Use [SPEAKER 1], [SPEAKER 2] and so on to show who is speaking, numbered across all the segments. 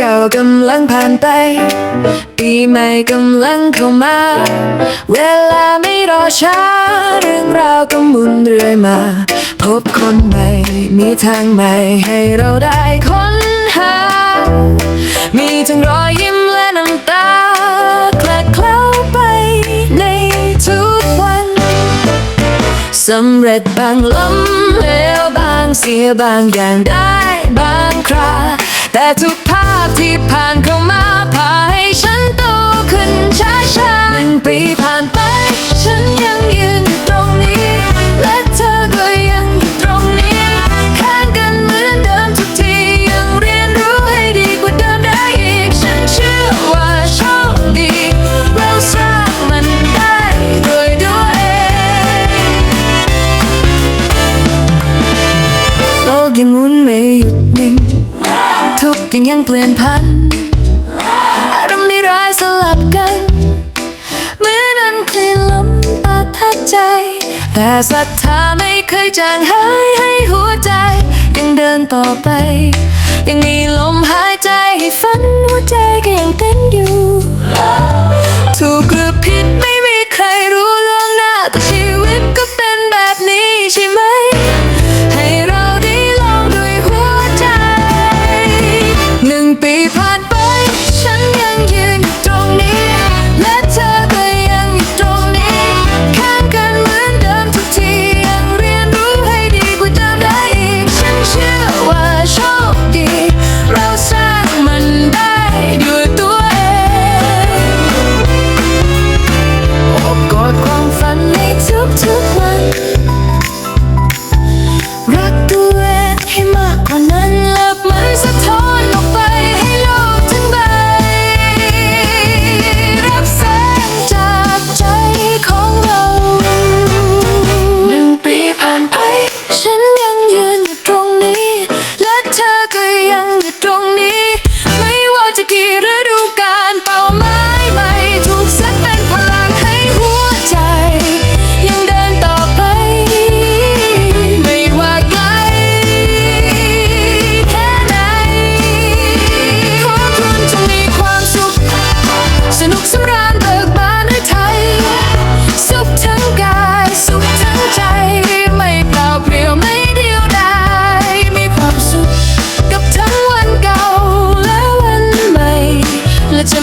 [SPEAKER 1] กำลังผ่านไป ปีใหม่กำลังเข้ามา เวลาไม่รอช้า เรื่องราวก็หมุนเรื่อยมา พบคนใหม่ มีทางใหม่ให้เราได้ค้นหา มีทั้งรอยยิ้มและน้ำตาคลาเคล้าไปในทุกวันสำเร็จบางล้มเหลวบางเสียบางอย่างได้บางครา แต่ทุกภาพที่ผ่านเข้ามาพาให้ฉันโตขึ้นช้าๆหนึ่งปีผ่านไป ฉันยังยืนอยู่ตรงนี้ และเธอก็ยังอยู่ตรงนี้ ข้างกันเหมือนเดิมทุกที ยังเรียนรู้ให้ดีกว่าเดิมได้อีก ฉันเชื่อว่าโชคดี เราสร้างมันได้ด้วยตัวเองโลกยังหมุนไม่หยุดนิ่ง ทุกอย่างยังเปลี่ยนพันอารมณ์ดีร้ายสลับกันเหมือนนั้นคลื่นลมปาทัดใจ แต่ศรัทธาไม่เคยจางหายให้หัวใจ ยังเดินต่อไป ยังมีลมหายใจให้ฝัน ยั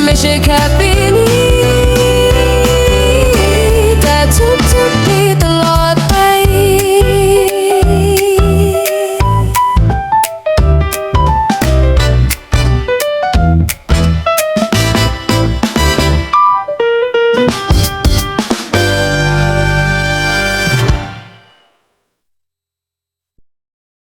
[SPEAKER 1] mais j'ai qu'à finir